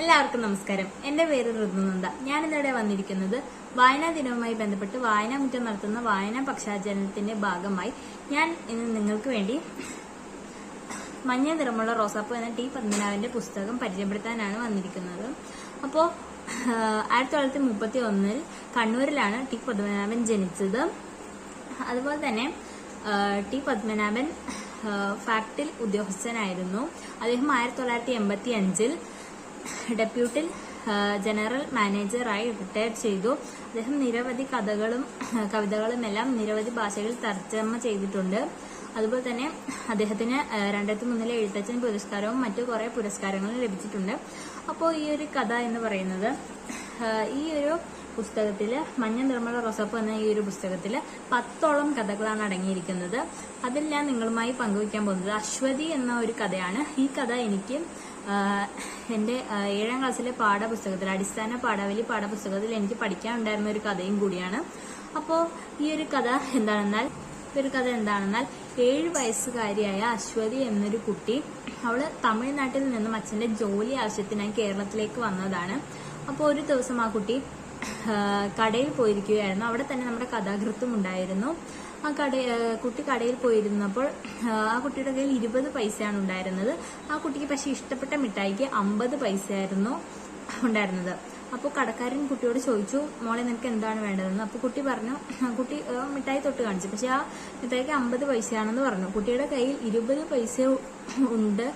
എല്ലാവർക്കും നമസ്കാരം. എന്റെ പേര് ഋതുനന്ദ. ഞാൻ ഇന്നിവിടെ വന്നിരിക്കുന്നത് വായനാ ദിനവുമായി ബന്ധപ്പെട്ട് വായനാമുറ്റം നടത്തുന്ന വായനാ പക്ഷാചരണത്തിന്റെ ഭാഗമായി. ഞാൻ ഇന്ന് നിങ്ങൾക്ക് വേണ്ടി മഞ്ഞ നിറമുള്ള റോസാപ്പ് എന്ന ടി പത്മനാഭന്റെ പുസ്തകം പരിചയപ്പെടുത്താനാണ് വന്നിരിക്കുന്നത്. അപ്പോൾ ആയിരത്തി തൊള്ളായിരത്തി മുപ്പത്തി ഒന്നിൽ കണ്ണൂരിലാണ് ടി പത്മനാഭൻ ജനിച്ചത്. അതുപോലെ തന്നെ ടി പത്മനാഭൻ ഫാക്ടിൽ ഉദ്യോഗസ്ഥനായിരുന്നു. അദ്ദേഹം ആയിരത്തി തൊള്ളായിരത്തി എൺപത്തി അഞ്ചിൽ ഡെപ്യൂട്ടി ജനറൽ മാനേജറായി റിട്ടയർ ചെയ്തു. അദ്ദേഹം നിരവധി കഥകളും കവിതകളും എല്ലാം നിരവധി ഭാഷകളിൽ തർജമ ചെയ്തിട്ടുണ്ട്. അതുപോലെ തന്നെ അദ്ദേഹത്തിന് രണ്ടായിരത്തി മൂന്നിലെ എഴുത്തച്ഛൻ പുരസ്കാരവും മറ്റു കുറെ പുരസ്കാരങ്ങളും ലഭിച്ചിട്ടുണ്ട്. അപ്പോൾ ഈ ഒരു കഥ എന്ന് പറയുന്നത് ഈ ഒരു പുസ്തകത്തിൽ മഞ്ഞ നിർമ്മല റോസപ്പ് എന്ന ഈ ഒരു പുസ്തകത്തിൽ പത്തോളം കഥകളാണ് അടങ്ങിയിരിക്കുന്നത്. അതിൽ ഞാൻ നിങ്ങളുമായി പങ്കുവയ്ക്കാൻ പോകുന്നത് അശ്വതി എന്ന ഒരു കഥയാണ്. ഈ കഥ എനിക്ക് എന്റെ ഏഴാം ക്ലാസ്സിലെ പാഠപുസ്തകത്തിൽ അടിസ്ഥാന പാഠവലി പാഠപുസ്തകത്തിൽ എനിക്ക് പഠിക്കാനുണ്ടായിരുന്ന ഒരു കഥയും കൂടിയാണ്. അപ്പോൾ ഈ ഒരു കഥ എന്താണെന്നാൽ ഈ ഒരു കഥ എന്താണെന്നാൽ ഏഴ് വയസ്സുകാരിയായ അശ്വതി എന്നൊരു കുട്ടി അവൾ തമിഴ്നാട്ടിൽ നിന്നും അച്ഛന്റെ ജോലി ആവശ്യത്തിനായി കേരളത്തിലേക്ക് വന്നതാണ്. അപ്പോൾ ഒരു ദിവസം ആ കുട്ടി കടയിൽ പോയിരിക്കുകയായിരുന്നു. അവിടെ തന്നെ നമ്മുടെ കഥാകൃത്തും ഉണ്ടായിരുന്നു. ആ കട കുട്ടി കടയിൽ പോയിരുന്നപ്പോൾ ആ, കുട്ടിയുടെ കയ്യിൽ ഇരുപത് പൈസയാണ് ഉണ്ടായിരുന്നത്. ആ കുട്ടിക്ക് പക്ഷെ ഇഷ്ടപ്പെട്ട മിഠായിക്ക് അമ്പത് പൈസയായിരുന്നു ഉണ്ടായിരുന്നത്. അപ്പോൾ കടക്കാരൻ കുട്ടിയോട് ചോദിച്ചു മോളെ നിനക്ക് എന്താണ് വേണ്ടതെന്ന്? അപ്പോൾ കുട്ടി പറഞ്ഞു കുട്ടി മിഠായി തൊട്ട് കാണിച്ചു. പക്ഷെ ആ മിഠായിക്ക് അമ്പത് പൈസയാണെന്ന് പറഞ്ഞു. കുട്ടിയുടെ കയ്യിൽ ഇരുപത് പൈസ ഉണ്ട്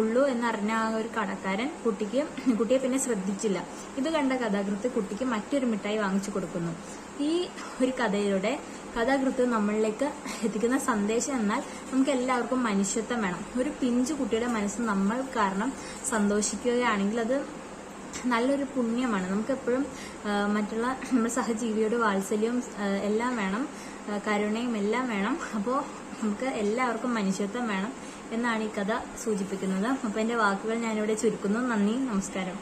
ഉള്ളൂ എന്നറിഞ്ഞ ആ ഒരു കടക്കാരൻ കുട്ടിക്ക് കുട്ടിയെ പിന്നെ ശ്രദ്ധിച്ചില്ല. ഇത് കണ്ട കഥാകൃത്ത് കുട്ടിക്ക് മറ്റൊരു മിഠായി വാങ്ങിച്ചു കൊടുക്കുന്നു. ഈ ഒരു കഥയിലൂടെ കഥാകൃത്ത് നമ്മളിലേക്ക് എത്തിക്കുന്ന സന്ദേശം എന്നാൽ നമുക്ക് എല്ലാവർക്കും മനുഷ്യത്വം വേണം. ഒരു പിഞ്ചു കുട്ടിയുടെ മനസ്സ് നമ്മൾ കാരണം സന്തോഷിക്കുകയാണെങ്കിൽ അത് നല്ലൊരു പുണ്യമാണ്. നമുക്കെപ്പോഴും മറ്റുള്ള നമ്മുടെ സഹജീവിയോട് വാത്സല്യവും എല്ലാം വേണം. കരുണയും എല്ലാം വേണം. അപ്പോൾ നമുക്ക് എല്ലാവർക്കും മനുഷ്യത്വം വേണം എന്നാണ് ഈ കഥ സൂചിപ്പിക്കുന്നത്. അപ്പോൾ എന്റെ വാക്കുകൾ ഞാനിവിടെ ചുരുക്കുന്നു. നന്ദി നമസ്കാരം.